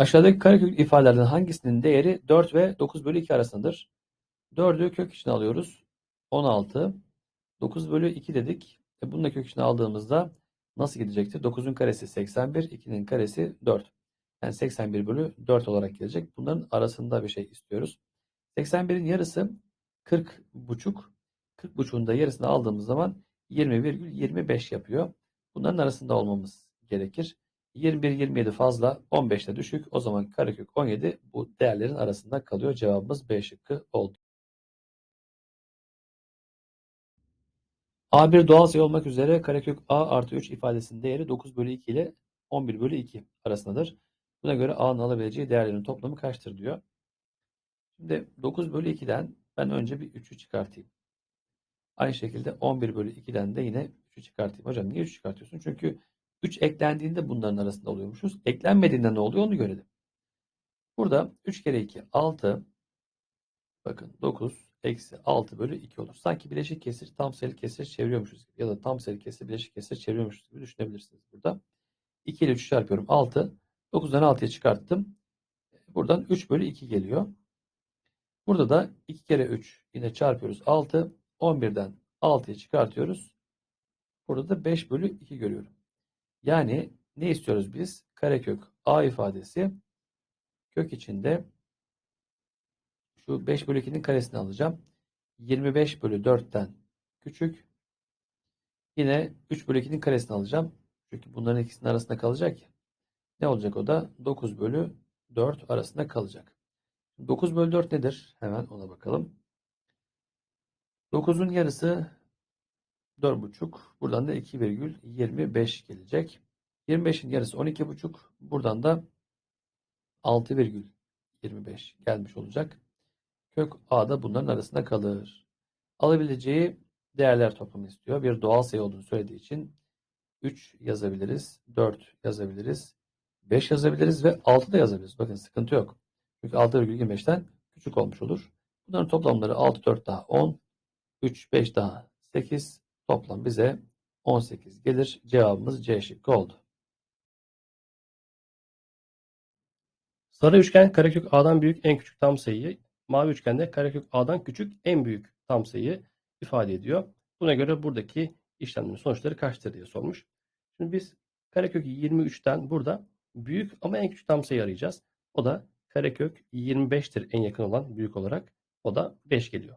Aşağıdaki karekök ifadelerden hangisinin değeri 4 ve 9 bölü 2 arasındadır? 4'ü kök içine alıyoruz. 16. 9 bölü 2 dedik. E bunu da kök içine aldığımızda nasıl gidecektir? 9'un karesi 81, 2'nin karesi 4. Yani 81 bölü 4 olarak gelecek. Bunların arasında bir şey istiyoruz. 81'in yarısı 40 buçuk. 40 buçuğun da yarısını aldığımız zaman 20,25 yapıyor. Bunların arasında olmamız gerekir. 21, 27 fazla, 15 de düşük. O zaman karekök 17 bu değerlerin arasında kalıyor. Cevabımız B şıkkı oldu. A1 doğal sayı olmak üzere karekök A artı 3 ifadesinin değeri 9 bölü 2 ile 11 bölü 2 arasındadır. Buna göre A'nın alabileceği değerlerin toplamı kaçtır diyor. Şimdi 9 bölü 2'den ben önce bir 3'ü çıkartayım. Aynı şekilde 11 bölü 2'den de yine 3'ü çıkartayım. Hocam niye 3 çıkartıyorsun? Çünkü 3 eklendiğinde bunların arasında oluyormuşuz. Eklenmediğinde ne oluyor onu görelim. Burada 3 kere 2 6 bakın 9 eksi 6 bölü 2 olur. Sanki bileşik kesir tam sayılı kesir çeviriyormuşuz gibi ya da tam sayılı kesir bileşik kesir çeviriyormuşuz gibi düşünebilirsiniz burada. 2 ile 3 çarpıyorum 6. 9'dan 6'ya çıkarttım. Buradan 3 bölü 2 geliyor. Burada da 2 kere 3 yine çarpıyoruz 6. 11'den 6'ya çıkartıyoruz. Burada da 5 bölü 2 görüyorum. Yani ne istiyoruz biz? Karekök a ifadesi kök içinde şu 5 bölü 2'nin karesini alacağım. 25 bölü 4'ten küçük. Yine 3 bölü 2'nin karesini alacağım. Çünkü bunların ikisinin arasında kalacak. Ne olacak o da? 9 bölü 4 arasında kalacak. 9 bölü 4 nedir? Hemen ona bakalım. 9'un yarısı 4,5. Buradan da 2,25 gelecek. 25'in yarısı 12,5. Buradan da 6,25 gelmiş olacak. Kök A da bunların arasında kalır. Alabileceği değerler toplamı istiyor. Bir doğal sayı olduğunu söylediği için 3 yazabiliriz, 4 yazabiliriz, 5 yazabiliriz ve 6 da yazabiliriz. Bakın sıkıntı yok. Çünkü 6,25'ten küçük olmuş olur. Bunların toplamları 6, 4 daha 10, 3, 5 daha 8, toplam bize 18 gelir. Cevabımız C şıkkı oldu. Sarı üçgen karekök A'dan büyük en küçük tam sayıyı, mavi üçgende karekök A'dan küçük en büyük tam sayıyı ifade ediyor. Buna göre buradaki işlemlerin sonuçları kaçtır diye sormuş. Şimdi biz karekök 23'ten burada büyük ama en küçük tam sayı arayacağız. O da karekök 25'tir en yakın olan büyük olarak. O da 5 geliyor.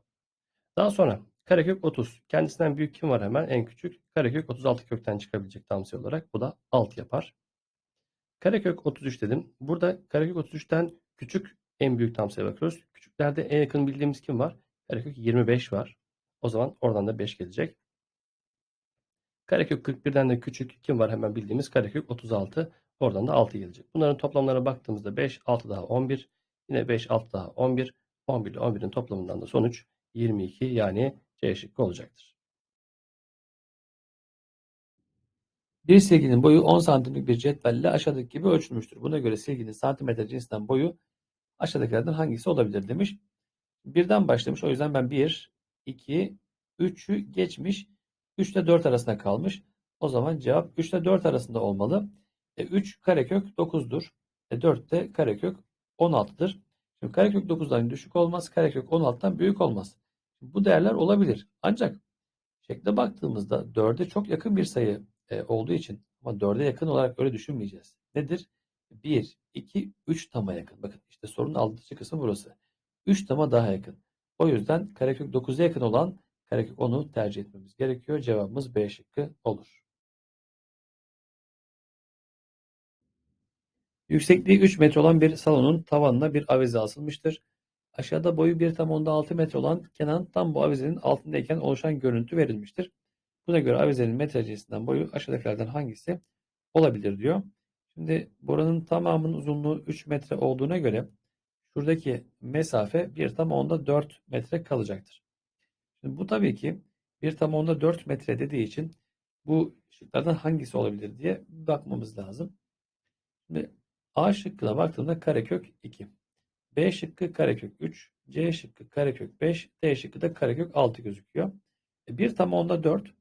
Daha sonra karekök 30. Kendisinden büyük kim var hemen? En küçük. Karekök 36 kökten çıkabilecek tam sayı olarak. Bu da 6 yapar. Karekök 33 dedim. Burada karekök 33'ten küçük en büyük tam sayıya bakıyoruz. Küçüklerde en yakın bildiğimiz kim var? Karekök 25 var. O zaman oradan da 5 gelecek. Karekök 41'den de küçük kim var hemen bildiğimiz karekök 36. Oradan da 6 gelecek. Bunların toplamlarına baktığımızda 5, 6 daha 11. Yine 5, 6 daha 11. 11 ile 11'in toplamından da sonuç 22 yani C olacaktır. Bir silginin boyu 10 santimlik bir cetvelle aşağıdaki gibi ölçülmüştür. Buna göre silginin santimetre cinsinden boyu aşağıdakilerden hangisi olabilir demiş. Birden başlamış. O yüzden ben 1, 2, 3'ü geçmiş. 3 ile 4 arasında kalmış. O zaman cevap 3 ile 4 arasında olmalı. E, 3 karekök 9'dur. E, 4 de karekök 16'dır. Şimdi karekök 9'dan düşük olmaz. Karekök 16'dan büyük olmaz. Bu değerler olabilir. Ancak şekle baktığımızda 4'e çok yakın bir sayı e, olduğu için ama 4'e yakın olarak öyle düşünmeyeceğiz. Nedir? 1, 2, 3 tama yakın. Bakın işte sorunun aldığı kısmı burası. 3 tama daha yakın. O yüzden karekök 9'a yakın olan karekök 10'u tercih etmemiz gerekiyor. Cevabımız B şıkkı olur. Yüksekliği 3 metre olan bir salonun tavanına bir avize asılmıştır. Aşağıda boyu 1 tam onda 6 metre olan Kenan tam bu avizenin altındayken oluşan görüntü verilmiştir. Buna göre avizenin metre cinsinden boyu aşağıdakilerden hangisi olabilir diyor. Şimdi buranın tamamının uzunluğu 3 metre olduğuna göre şuradaki mesafe 1 tam onda 4 metre kalacaktır. Şimdi bu tabii ki 1 tam onda 4 metre dediği için bu şıklardan hangisi olabilir diye bakmamız lazım. Şimdi A şıkkına baktığımda karekök 2. B şıkkı karekök 3. C şıkkı karekök 5. D şıkkı da karekök 6 gözüküyor. E 1 tam onda 4.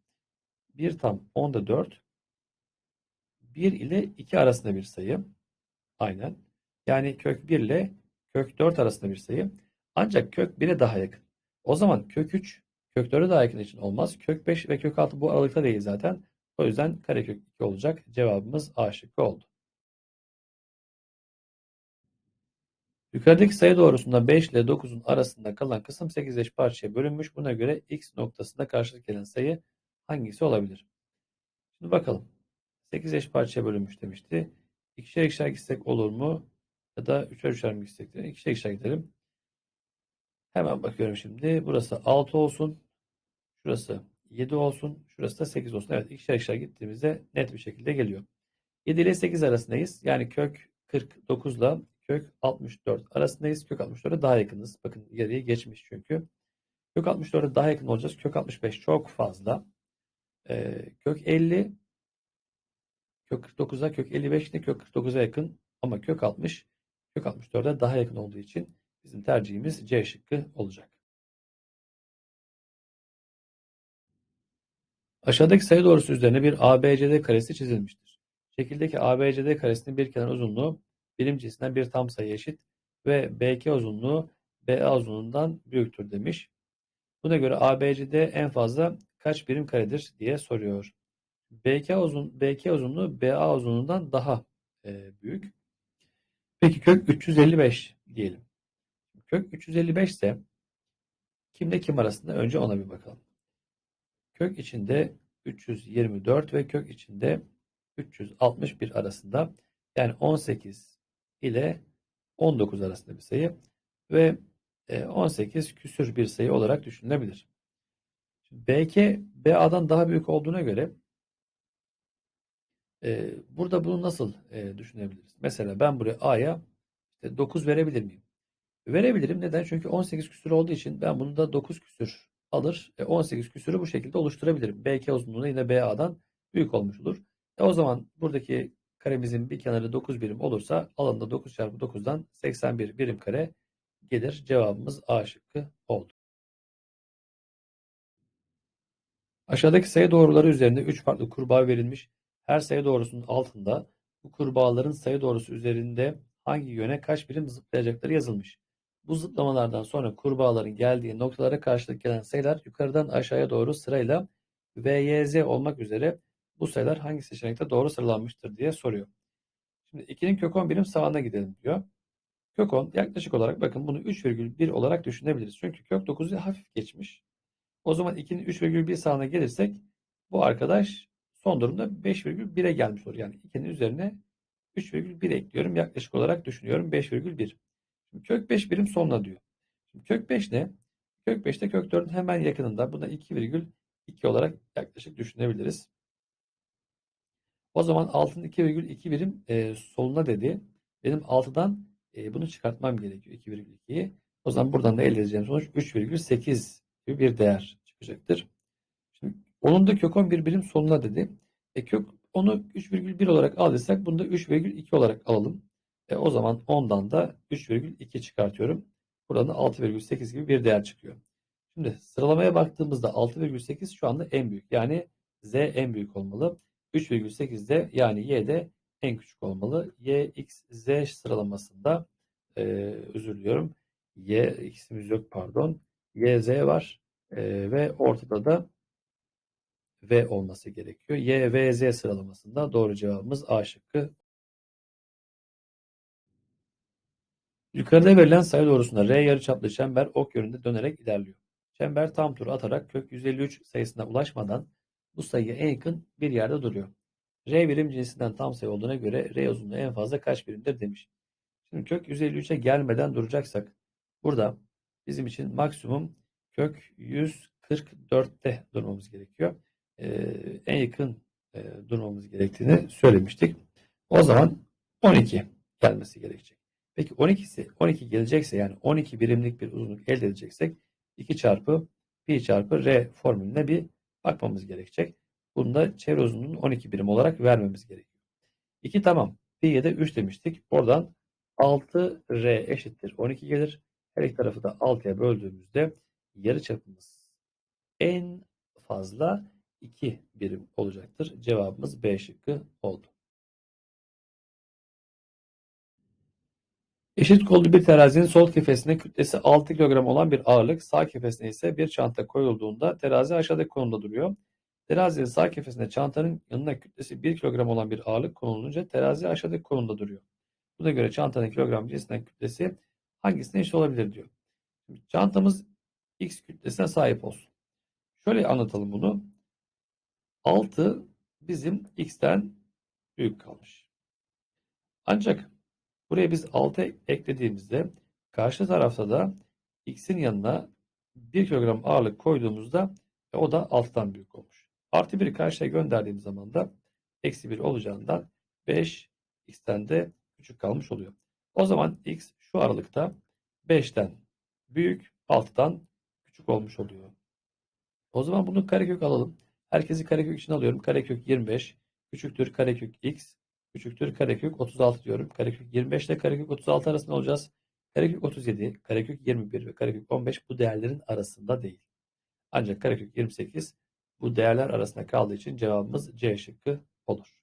1 tam onda 4. 1 ile 2 arasında bir sayı. Aynen. Yani kök 1 ile kök 4 arasında bir sayı. Ancak kök 1'e daha yakın. O zaman kök 3 kök 4'e daha yakın için olmaz. Kök 5 ve kök 6 bu aralıkta değil zaten. O yüzden karekök 2 olacak. Cevabımız A şıkkı oldu. Yukarıdaki sayı doğrusunda 5 ile 9'un arasında kalan kısım 8 eş parçaya bölünmüş. Buna göre x noktasında karşılık gelen sayı hangisi olabilir? Şimdi bakalım. 8 eş parçaya bölünmüş demişti. İkişer ikişer gitsek olur mu? Ya da üçer üçer mi gitsek? de? İkişer ikişer gidelim. Hemen bakıyorum şimdi. Burası 6 olsun. Şurası 7 olsun. Şurası da 8 olsun. Evet ikişer ikişer gittiğimizde net bir şekilde geliyor. 7 ile 8 arasındayız. Yani kök 49 ile kök 64 arasındayız. Kök 64'e daha yakınız. Bakın geriye geçmiş çünkü. Kök 64'e daha yakın olacağız. Kök 65 çok fazla. Ee, kök 50 kök 49'a kök 55 de kök 49'a yakın ama kök 60 kök 64'e daha yakın olduğu için bizim tercihimiz C şıkkı olacak. Aşağıdaki sayı doğrusu üzerine bir ABCD karesi çizilmiştir. Şekildeki ABCD karesinin bir kenar uzunluğu birim cinsinden bir tam sayı eşit ve BK uzunluğu BA uzunluğundan büyüktür demiş. Buna göre ABCD en fazla kaç birim karedir diye soruyor. BK uzun BK uzunluğu BA uzunluğundan daha e, büyük. Peki kök 355 diyelim. Kök 355 ise kimle kim arasında? Önce ona bir bakalım. Kök içinde 324 ve kök içinde 361 arasında yani 18 ile 19 arasında bir sayı ve 18 küsür bir sayı olarak düşünülebilir. BK BA'dan daha büyük olduğuna göre e, burada bunu nasıl e, düşünebiliriz? Mesela ben buraya A'ya işte 9 verebilir miyim? Verebilirim. Neden? Çünkü 18 küsür olduğu için ben bunu da 9 küsür alır. E, 18 küsürü bu şekilde oluşturabilirim. BK uzunluğu yine BA'dan büyük olmuş olur. E, o zaman buradaki karemizin bir kenarı 9 birim olursa alanında 9 çarpı 9'dan 81 birim kare gelir. Cevabımız A şıkkı oldu. Aşağıdaki sayı doğruları üzerinde 3 farklı kurbağa verilmiş. Her sayı doğrusunun altında bu kurbağaların sayı doğrusu üzerinde hangi yöne kaç birim zıplayacakları yazılmış. Bu zıplamalardan sonra kurbağaların geldiği noktalara karşılık gelen sayılar yukarıdan aşağıya doğru sırayla V, Y, Z olmak üzere bu sayılar hangi seçenekte doğru sıralanmıştır diye soruyor. Şimdi 2'nin kök 10 birim sağına gidelim diyor. Kök 10 yaklaşık olarak bakın bunu 3,1 olarak düşünebiliriz. Çünkü kök 9'u hafif geçmiş. O zaman 2'nin 3,1 sağına gelirsek bu arkadaş son durumda 5,1'e gelmiş olur. Yani 2'nin üzerine 3,1 ekliyorum. Yaklaşık olarak düşünüyorum 5,1. Şimdi kök 5 birim sonuna diyor. Şimdi kök 5 ne? Kök 5 de kök 4'ün hemen yakınında. Buna 2,2 olarak yaklaşık düşünebiliriz. O zaman 6'nın 2,2 birim e, soluna dedi. Benim 6'dan e, bunu çıkartmam gerekiyor 2,2'yi. O zaman buradan da elde edeceğim sonuç 3,8 gibi bir değer çıkacaktır. Şimdi onun da kök 11 birim soluna dedi. E, kök onu 3,1 olarak aldıysak bunu da 3,2 olarak alalım. E, o zaman 10'dan da 3,2 çıkartıyorum. Buradan da 6,8 gibi bir değer çıkıyor. Şimdi sıralamaya baktığımızda 6,8 şu anda en büyük. Yani Z en büyük olmalı. 3,8 de yani Y de en küçük olmalı. Y, X, Z sıralamasında e, özür diliyorum. Y X'imiz yok pardon. Y, Z var. E, ve ortada da V olması gerekiyor. Y, V, Z sıralamasında doğru cevabımız A şıkkı. Yukarıda verilen sayı doğrusunda R yarıçaplı çember ok yönünde dönerek ilerliyor. Çember tam tur atarak kök 153 sayısına ulaşmadan bu sayıya en yakın bir yerde duruyor. R birim cinsinden tam sayı olduğuna göre R uzunluğu en fazla kaç birimdir demiş. Şimdi kök 153'e gelmeden duracaksak burada bizim için maksimum kök 144'te durmamız gerekiyor. Ee, en yakın e, durmamız gerektiğini söylemiştik. O zaman 12 gelmesi gerekecek. Peki 12'si 12 gelecekse yani 12 birimlik bir uzunluk elde edeceksek 2 çarpı pi çarpı r formülüne bir bakmamız gerekecek. Bunu da çevre uzunluğunun 12 birim olarak vermemiz gerekiyor. 2 tamam. Pi'ye de 3 demiştik. Oradan 6r eşittir 12 gelir. Her iki tarafı da 6'ya böldüğümüzde yarı çapımız en fazla 2 birim olacaktır. Cevabımız B şıkkı oldu. Eşit kollu bir terazinin sol kefesine kütlesi 6 kilogram olan bir ağırlık, sağ kefesine ise bir çanta koyulduğunda terazi aşağıdaki konumda duruyor. Terazinin sağ kefesine çantanın yanına kütlesi 1 kilogram olan bir ağırlık konulunca terazi aşağıdaki konumda duruyor. Buna göre çantanın kilogram cinsinden kütlesi hangisine eşit olabilir diyor. Çantamız X kütlesine sahip olsun. Şöyle anlatalım bunu. 6 bizim X'ten büyük kalmış. Ancak buraya biz 6 eklediğimizde karşı tarafta da X'in yanına 1 kilogram ağırlık koyduğumuzda e, o da 6'dan büyük olmuş. Artı 1'i karşıya gönderdiğim zaman da eksi 1 olacağından 5 X'ten de küçük kalmış oluyor. O zaman X şu aralıkta 5'ten büyük 6'dan küçük olmuş oluyor. O zaman bunu karekök alalım. Herkesi karekök için alıyorum. Karekök 25 küçüktür karekök x küçüktür karekök 36 diyorum. Karekök 25 ile karekök 36 arasında olacağız. Karekök 37, karekök 21 ve karekök 15 bu değerlerin arasında değil. Ancak karekök 28 bu değerler arasında kaldığı için cevabımız C şıkkı olur.